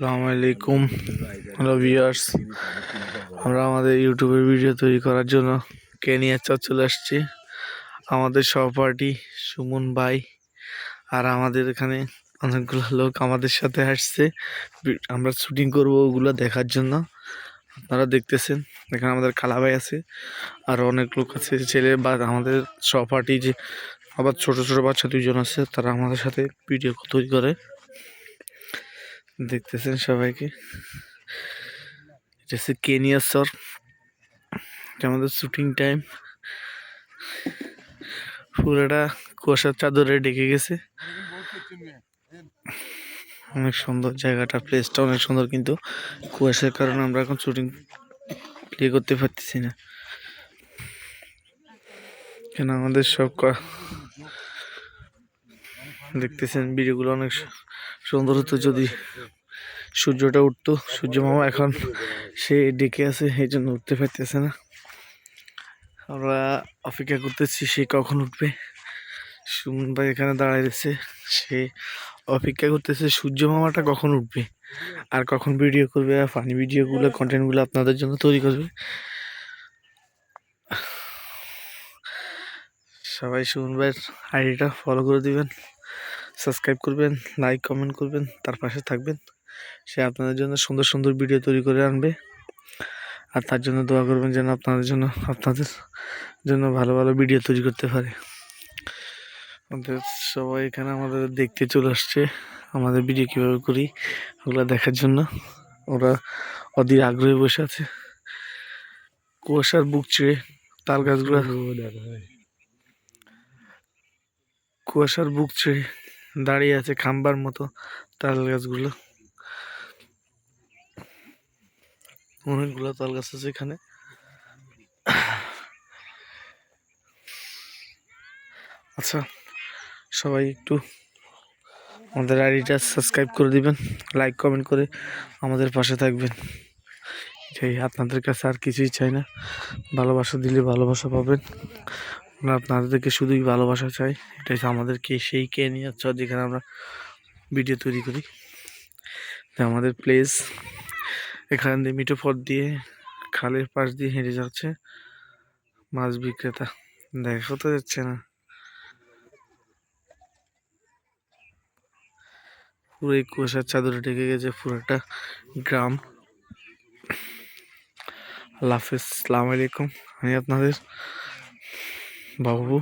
আসসালামু আলাইকুম, hello viewers. আমরা আমাদের ইউটিউবের ভিডিও তৈরি করার জন্য কেনিয়া চর চলে আসছি। আমাদের সহপাঠী সুমন ভাই আর আমাদের এখানে অনেকগুলো লোক আমাদের সাথে আসছে। আমরা শুটিং করব ওগুলো দেখার জন্য। আপনারা দেখতেছেন এখানে আমাদের খালা ভাই আছে আর অনেক লোক আছে, ছেলে বা আমাদের সহপাঠী যে আবার ছোট ছোট বাচ্চা দুজন আছে, তারা আমাদের সাথে ভিডিও তৈরি করে। দেখতেছেন সবাইকে। এটা হচ্ছে কেনিয়া সর এটা আমাদের শুটিং টাইম। পুরোটা কুয়াশার চাদরে ডেকে গেছে। অনেক সুন্দর জায়গাটা প্লেসটা অনেক সুন্দর কিন্তু কুয়াশার কারণে আমরা এখন শুটিং প্লে করতে পারতেছি না। কেন আমাদের সব দেখতেছেন ভিডিওগুলো অনেক সুন্দর হতো যদি সূর্যটা উঠতো। সূর্য মামা এখন সে ডেকে আছে, এই জন্য উঠতে পারতেছে না। আমরা অপেক্ষা করতেছি সে কখন উঠবে। সুমন ভাই এখানে দাঁড়ায় রয়েছে। সে অপেক্ষা করতেছে সূর্য মামাটা কখন উঠবে আর কখন ভিডিও করবে আর ফানি ভিডিওগুলো কন্টেন্টগুলো আপনাদের জন্য তৈরি করবে। সবাই সুমন ভাইয়ের আইডিটা ফলো করে দিবেন। সাবস্ক্রাইব করবেন লাইক কমেন্ট করবেন, তার পাশে থাকবেন। সে আপনাদের জন্য সুন্দর সুন্দর ভিডিও তৈরি করে আনবে। আর তার জন্য দোয়া করবেন যেন আপনাদের জন্য আপনাদের জন্য ভালো ভালো ভিডিও তৈরি করতে পারে। আমাদের সবাই এখানে আমাদের দেখতে চলে আসছে। আমাদের ভিডিও কীভাবে করি, ওগুলো দেখার জন্য। ওরা অধীর আগ্রহে বসে আছে। কুয়াশার বুক চিড়ে তাল গাছগুলো। কুয়াশার বুক চিড়ে দাঁড়িয়ে আছে খাম্বার মতো তাল গাছগুলো। অনেকগুলো তাল গাছ আছে এখানে। আচ্ছা সবাই একটু আমাদের আইডিটা সাবস্ক্রাইব করে দিবেন, লাইক, কমেন্ট করে আমাদের পাশে থাকবেন। এটাই আপনাদের কাছে আর কিছুই চাই না, ভালোবাসা দিলে ভালোবাসা পাবেন। আমরা আপনাদেরকে শুধুই ভালোবাসা চাই। এটাই আমাদেরকে সেই কে নিয়ে যাচ্ছে যেখানে আমরা ভিডিও তৈরি করি। আমাদের প্লেস এখান দিয়ে পথ দিয়ে খালের পাশ দিয়ে হেঁটে যাচ্ছে মাছ বিক্রেতা। দেখা তো যাচ্ছে না। পুরো এই কুয়াশার চাদরে ঢেকে গেছে পুরোটা গ্রাম। আল্লাহ হাফেজ, সালাম আলাইকুম। আমি আপনাদের বাবু।